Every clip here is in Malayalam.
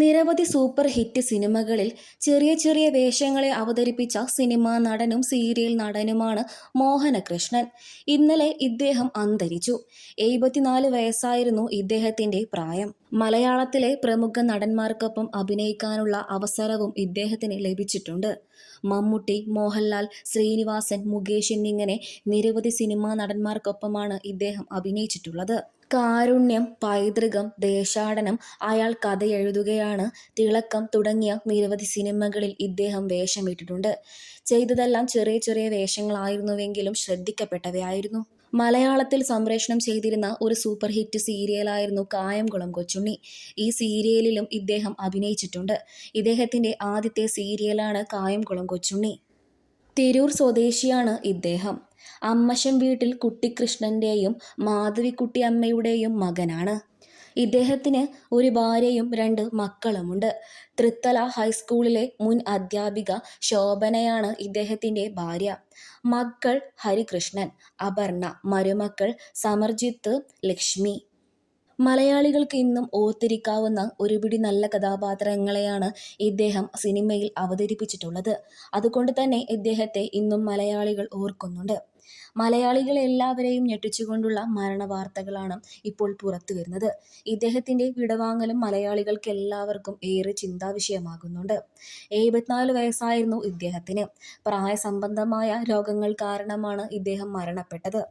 നിരവധി സൂപ്പർ ഹിറ്റ് സിനിമകളിൽ ചെറിയ ചെറിയ വേഷങ്ങളെ അവതരിപ്പിച്ച സിനിമാ നടനും സീരിയൽ നടനുമാണ് മോഹനകൃഷ്ണൻ. ഇന്നലെ ഇദ്ദേഹം അന്തരിച്ചു. എഴുപത്തിനാല് വയസ്സായിരുന്നു ഇദ്ദേഹത്തിന്റെ പ്രായം. മലയാളത്തിലെ പ്രമുഖ നടന്മാർക്കൊപ്പം അഭിനയിക്കാനുള്ള അവസരവും ഇദ്ദേഹത്തിന് ലഭിച്ചിട്ടുണ്ട്. മമ്മൂട്ടി മോഹൻലാൽ ശ്രീനിവാസൻ മുകേഷ് എന്നിങ്ങനെ നിരവധി സിനിമാ നടന്മാർക്കൊപ്പമാണ് ഇദ്ദേഹം അഭിനയിച്ചിട്ടുള്ളത്. കാരുണ്യം പൈതൃകം ദേശാടനം അയാൾ കഥയെഴുതുകയാണ് തിളക്കം തുടങ്ങിയ നിരവധി സിനിമകളിൽ ഇദ്ദേഹം വേഷമിട്ടിട്ടുണ്ട്. ചെയ്തതെല്ലാം ചെറിയ ചെറിയ വേഷങ്ങളായിരുന്നുവെങ്കിലും ശ്രദ്ധിക്കപ്പെട്ടവയായിരുന്നു. മലയാളത്തിൽ സംപ്രേഷണം ചെയ്തിരുന്ന ഒരു സൂപ്പർ ഹിറ്റ് സീരിയലായിരുന്നു കായംകുളം കൊച്ചുണ്ണി. ഈ സീരിയലിലും ഇദ്ദേഹം അഭിനയിച്ചിട്ടുണ്ട്. ഇദ്ദേഹത്തിന്റെ ആദ്യത്തെ സീരിയലാണ് കായംകുളം കൊച്ചുണ്ണി. തിരൂർ സ്വദേശിയാണ് ഇദ്ദേഹം. അമ്മശം വീട്ടിൽ കുട്ടിക്കൃഷ്ണന്റെയും മാധവിക്കുട്ടി അമ്മയുടെയും മകനാണ്. ഇദ്ദേഹത്തിന് ഒരു ഭാര്യയും രണ്ട് മക്കളുമുണ്ട്. തൃത്തല ഹൈസ്കൂളിലെ മുൻ അധ്യാപിക ശോഭനയാണ് ഇദ്ദേഹത്തിന്റെ ഭാര്യ. മക്കൾ ഹരികൃഷ്ണൻ അപർണ മരുമക്കൾ സമർജിത്ത് ലക്ഷ്മി. മലയാളികൾക്ക് ഇന്നും ഓർത്തിരിക്കാവുന്ന ഒരുപിടി നല്ല കഥാപാത്രങ്ങളെയാണ് ഇദ്ദേഹം സിനിമയിൽ അവതരിപ്പിച്ചിട്ടുള്ളത്. അതുകൊണ്ട് തന്നെ ഇദ്ദേഹത്തെ ഇന്നും മലയാളികൾ ഓർക്കുന്നുണ്ട്. മലയാളികളെ എല്ലാവരെയും ഞെട്ടിച്ചുകൊണ്ടുള്ള മരണ വാർത്തകളാണ് ഇപ്പോൾ പുറത്തു വരുന്നത്. ഇദ്ദേഹത്തിന്റെ വിടവാങ്ങലും മലയാളികൾക്ക് എല്ലാവർക്കും ഏറെ ചിന്താ വിഷയമാകുന്നുണ്ട് എഴുപത്തിനാല് വയസ്സായിരുന്നു ഇദ്ദേഹത്തിന്. പ്രായസംബന്ധമായ രോഗങ്ങൾ കാരണമാണ് ഇദ്ദേഹം മരണപ്പെട്ടത്.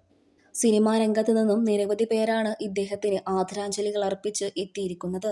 സിനിമാ രംഗത്തു നിന്നും നിരവധി പേരാണ് ഇദ്ദേഹത്തിന് ആദരാഞ്ജലികൾ അർപ്പിച്ച് എത്തിയിരിക്കുന്നത്.